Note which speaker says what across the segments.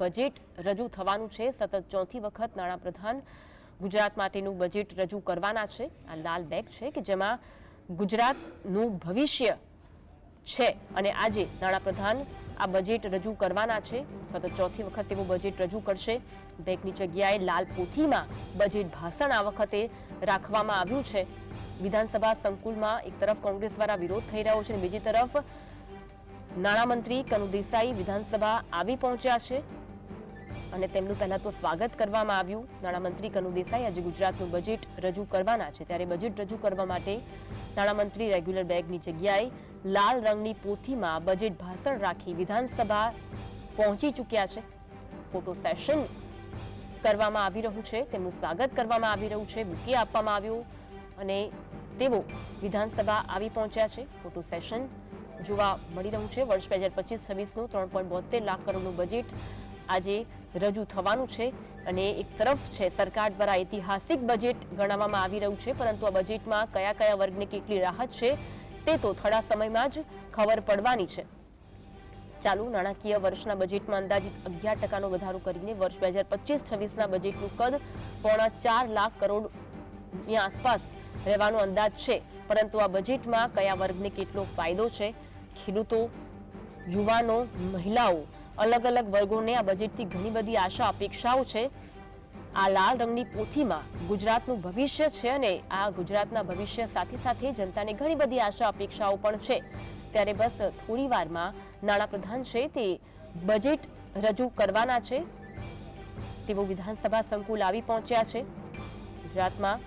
Speaker 1: Budget રજૂ થવાનું છે. સતત ચોથી વખત નાણાપ્રધાન ગુજરાત માટેનું બજેટ રજૂ કરવાના છે. આ લાલ બેગ છે કે જેમાં ગુજરાતનું ભવિષ્ય છે અને આજે નાણાપ્રધાન આ બજેટ રજૂ કરવાના છે. સતત ચોથી વખત તેવું બજેટ રજૂ કરશે. બેગની જગ્યાએ લાલ પોથીમાં બજેટ ભાષણ આ વખતે રાખવામાં આવ્યું છે. વિધાનસભા સંકુલમાં એક તરફ કોંગ્રેસ દ્વારા વિરોધ થઈ રહ્યો છે બીજી તરફ નાણામંત્રી કનુ દેસાઈ વિધાનસભા આવી પહોંચ્યા છે. અને તેમનું પહેલાં તો સ્વાગત કરવામાં આવ્યું. નાણામંત્રી કનુ દેસાઈ આજે ગુજરાતનું બજેટ રજૂ કરવાના છે. ત્યારે બજેટ રજૂ કરવા માટે નાણામંત્રી રેગ્યુલર બેગની જગ્યાએ લાલ રંગની પોથીમાં બજેટ ભાષણ રાખી વિધાનસભા પહોંચી ચૂક્યા છે. ફોટો સેશન કરવામાં આવી રહ્યું છે. તેમનું સ્વાગત કરવામાં આવી રહ્યું છે. બુકે આપવામાં આવ્યું અને તેઓ વિધાનસભા આવી પહોંચ્યા છે. ફોટો સેશન જોવા મળી રહ્યું છે. વર્ષ બે હજાર પચીસ છવ્વીસનું ત્રણ પોઈન્ટ બોતેર લાખ કરોડનું બજેટ આજે રજૂ થવાનું છે અને એક તરફ છે, સરકાર દ્વારા ઐતિહાસિક બજેટ ગણાવવામાં આવી રહ્યું છે, પરંતુ આ બજેટમાં કયા કયા વર્ગને કેટલી રાહત છે, તે તો થોડા સમયમાં જ ખબર પડવાની છે. ચાલુ નાણાકીય વર્ષના બજેટમાં અંદાજિત અગિયાર ટકાનો વધારો કરીને વર્ષ બે હજાર પચીસ છવ્વીસના બજેટનું કદ પોણા ચાર લાખ કરોડની આસપાસ રહેવાનો અંદાજ છે. પરંતુ આ બજેટમાં કયા વર્ગને કેટલો ફાયદો છે? ખેડૂતો, યુવાનો, મહિલાઓ અલગ અલગ વર્ગોને આ બજેટથી ઘણી બધી આશા અપેક્ષાઓ છે. આ લાલ રંગની પોથીમાં ગુજરાતનું ભવિષ્ય છે અને આ ગુજરાતના ભવિષ્ય સાથે સાથે જનતાને ઘણી બધી આશા અપેક્ષાઓ પણ છે. ત્યારે બસ થોડી વારમાં નાણાપ્રધાન છે તે બજેટ રજૂ કરવાના છે. તેઓ વિધાનસભા સંકુલ આવી પહોંચ્યા છે. ગુજરાતમાં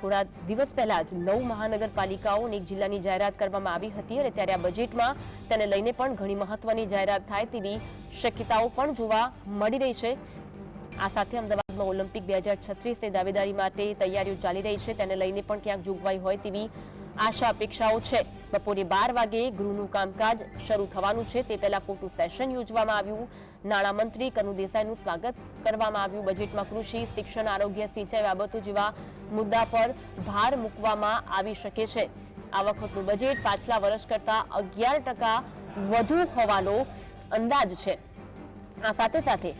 Speaker 1: થોડા દિવસ પહેલા જ નવ મહાનગરપાલિકાઓ એક જિલ્લાની જાહેરાત કરવામાં આવી હતી અને ત્યારે આ બજેટમાં તેને લઈને પણ ઘણી મહત્વની જાહેરાત થાય તેવી શક્યતાઓ પણ જોવા મળી રહી છે. આ સાથે અમદાવાદમાં ઓલિમ્પિક બે હજાર છત્રીસની દાવેદારી માટે તૈયારીઓ ચાલી રહી છે. તેને લઈને પણ ક્યાંક જોગવાઈ હોય તેવી આશા અપેક્ષાઓ છે. બપોરે બાર વાગે ગૃહનું કામકાજ શરૂ થવાનું છે. તે પહેલા ફોટો સેશન યોજવામાં આવ્યું. નાણામંત્રી કનુ દેસાઈનું સ્વાગત કરવામાં આવ્યું. બજેટમાં કૃષિ, શિક્ષણ, આરોગ્ય, સિંચાઈ બાબતો જેવા મુદ્દા પર ભાર મૂકવામાં આવી શકે છે. આ વખતનું બજેટ પાછલા વર્ષ કરતા અગિયાર ટકા વધુ હોવાનો અંદાજ છે. આ સાથે સાથે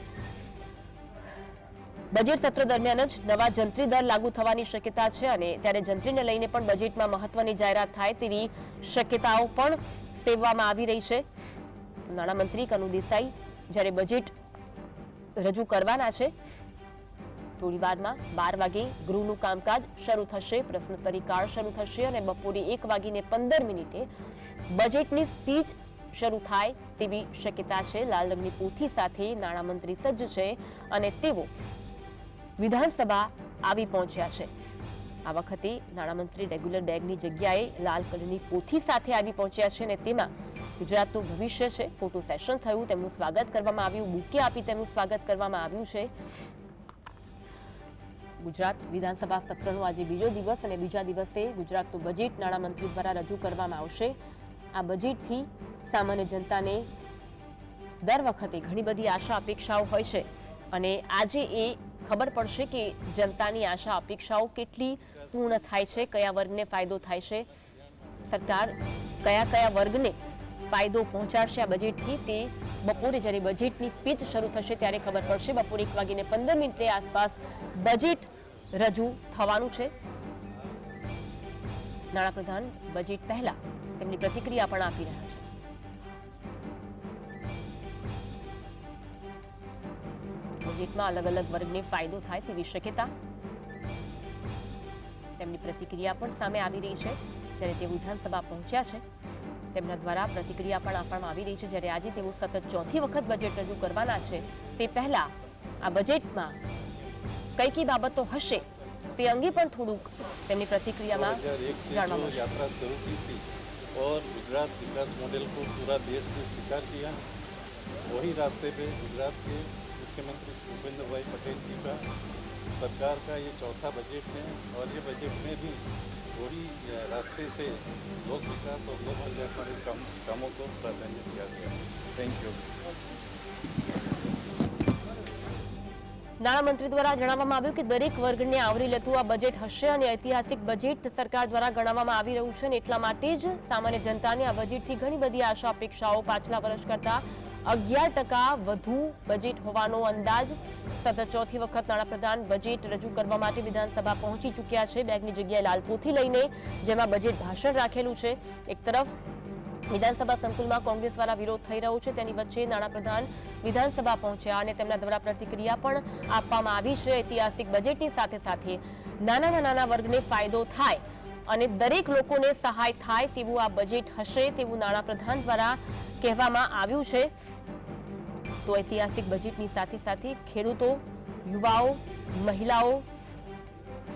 Speaker 1: બજેટ સત્ર દરમિયાન જ નવા જંત્રી દર લાગુ થવાની શક્યતા છે અને ત્યારે જંત્રીને લઈને પણ બજેટમાં મહત્વની જાહેરાત થાય તેવી શક્યતાઓ પણ સેવવામાં આવી રહી છે. નાણામંત્રી કનુ દેસાઈ જ્યારે બજેટ રજૂ કરવાના છે થોડી વારમાં બાર વાગે ગૃહનું કામકાજ શરૂ થશે પ્રશ્નોત્તરી કાળ શરૂ થશે અને બપોરે એક વાગીને પંદર મિનિટે બજેટની સ્પીચ શરૂ થાય તેવી શક્યતા છે. લાલ રંગની પોથી સાથે નાણામંત્રી સજ્જ છે અને તેઓ વિધાનસભા આવી પહોંચ્યા છે. આ વખતે નાણામંત્રી રેગ્યુલર બેગની જગ્યાએ લાલ કલરની પોથી સાથે આવી પહોંચ્યા છે અને તેમાં ગુજરાતનું ભવિષ્ય છે. ફોટો સેશન થયું, તેમનું સ્વાગત કરવામાં આવ્યું, બુકે આપી તેમનું સ્વાગત કરવામાં આવ્યું છે. ગુજરાત વિધાનસભા સત્રનો આજે બીજો દિવસ અને બીજા દિવસે ગુજરાતનું બજેટ નાણામંત્રી દ્વારા રજૂ કરવામાં આવશે. આ બજેટથી સામાન્ય જનતાને દર વખતે ઘણી બધી આશા, અપેક્ષાઓ હોય છે. અને આજે એ ખબર પડશે કે જનતાની આશા, અપેક્ષાઓ કેટલી પૂર્ણ થાય છે, કયા વર્ગને ફાયદો થાય છે? સરકાર કયા કયા વર્ગને ફાયદો પહોંચાડશે આ બજેટથી તે બપોરે જ્યારે બજેટની સ્પીચ શરૂ થશે ત્યારે ખબર પડશે. બપોરે એક વાગીને પંદર મિનિટે આસપાસ બજેટ રજૂ થવાનું છે. નાણાપ્રધાન બજેટ પહેલા તેમની પ્રતિક્રિયા પણ આપી રહ્યા બજેટમાં અલગ અલગ વર્ગને ફાયદો થાય તેવી શક્યતા તેમની પ્રતિક્રિયા પણ સામે આવી રહી છે જ્યારે તેઓ વિધાનસભા પહોંચ્યા છે તેમના દ્વારા પ્રતિક્રિયા પણ આપવામાં આવી રહી છે જ્યારે આજે તેઓ સતત ચોથી વખત બજેટ રજૂ કરવાના છે તે પહેલા આ બજેટમાં કઈ કઈ બાબતો હશે તે અંગે પણ થોડુંક તેમની પ્રતિક્રિયામાં
Speaker 2: 2001 से
Speaker 1: જાણવા
Speaker 2: जो
Speaker 1: મળશે
Speaker 2: यात्रा शुरू की थी और गुजरात विकास मॉडल को पूरा देश ने स्वीकार किया वही रास्ते पे गुजरात के मुख्यमंत्री श्री भूपेंद्र भाई पटेल जी का सरकार का ये चौथा बजट है और ये बजट में भी वही अ, रास्ते से लोक विकास और लोक कल्याण वाले काम, कामों को प्राधान्य दिया गया थैंक यू
Speaker 1: નાણામંત્રી દ્વારા જણાવવામાં આવ્યું કે દરેક વર્ગને આવરી લેતું આ બજેટ હશે અને ઐતિહાસિક બજેટ સરકાર દ્વારા ગણાવવામાં આવી રહ્યું છે અને એટલા માટે જ સામાન્ય જનતાને આ બજેટથી ઘણી બધી આશા અપેક્ષાઓ પાછલા વર્ષ કરતા અગિયાર ટકા વધુ બજેટ હોવાનો અંદાજ. સતત ચોથી વખત નાણાપ્રધાન બજેટ રજૂ કરવા માટે વિધાનસભા પહોંચી ચૂક્યા છે. બેગની જગ્યાએ લાલપોથી લઈને જેમાં બજેટ ભાષણ રાખેલું છે. એક તરફ વિધાનસભા સંકુલમાં કોંગ્રેસ દ્વારા વિરોધ થઈ રહ્યો છે. તેની વચ્ચે નાણાપ્રધાન વિધાનસભા પહોંચ્યા અને તેમના દ્વારા પ્રતિક્રિયા પણ આપવામાં આવી છે. ઐતિહાસિક બજેટની સાથે સાથે નાના નાના વર્ગને ફાયદો થાય અને દરેક લોકોને સહાય થાય તેવું આ બજેટ હશે તેવું નાણાપ્રધાન દ્વારા કહેવામાં આવ્યું છે. તો ઐતિહાસિક બજેટની સાથે સાથે ખેડૂતો, યુવાઓ, મહિલાઓ,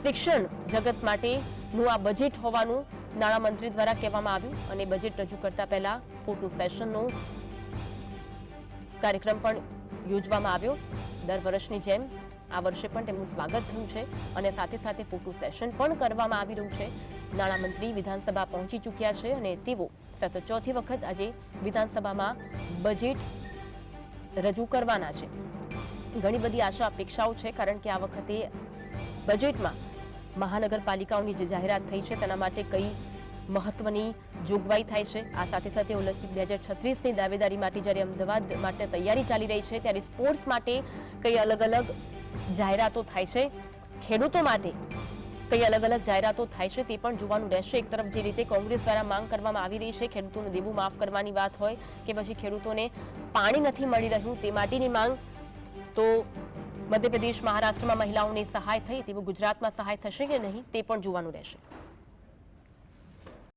Speaker 1: શિક્ષણ જગત માટેનું આ બજેટ હોવાનું નાણામંત્રી દ્વારા કહેવામાં આવ્યું અને બજેટ રજૂ કરતા પહેલા ફોટો સેશનનો કાર્યક્રમ પણ યોજવામાં આવ્યો. દર વર્ષની જેમ આ વર્ષે પણ તેમનું સ્વાગત થયું છે અને સાથે સાથે ફોટો સેશન પણ કરવામાં આવી રહ્યું છે. નાણામંત્રી વિધાનસભા પહોંચી ચૂક્યા છે અને તેઓ સતત ચોથી વખત આજે વિધાનસભામાં બજેટ રજૂ કરવાના છે. ઘણી બધી આશા અપેક્ષાઓ છે કારણ કે આ વખતે બજેટમાં મહાનગરપાલિકાઓની જે જાહેરાત થઈ છે તેના માટે કઈ મહત્વની જોગવાઈ થાય છે. આ સાથે સાથે ઓલિમ્પિક બે હજાર છત્રીસની દાવેદારી માટે જ્યારે અમદાવાદ માટે તૈયારી ચાલી રહી છે ત્યારે સ્પોર્ટ્સ માટે કઈ અલગ અલગ જાહેરાતો થાય છે ખેડૂતો માટે. કઈ અલગ અલગ જાહેરાતો થાય છે તે પણ જોવાનું રહેશે. એક તરફ જે રીતે કોંગ્રેસ દ્વારા માંગ કરવામાં આવી રહી છે ખેડૂતોનું દેવું માફ કરવાની વાત હોય કે પછી ખેડૂતોને પાણી નથી મળી રહ્યું તે માટેની માંગ, તો મધ્યપ્રદેશ, મહારાષ્ટ્રમાં મહિલાઓને સહાય થઈ તેવું ગુજરાતમાં સહાય થશે કે નહીં તે પણ જોવાનું રહેશે.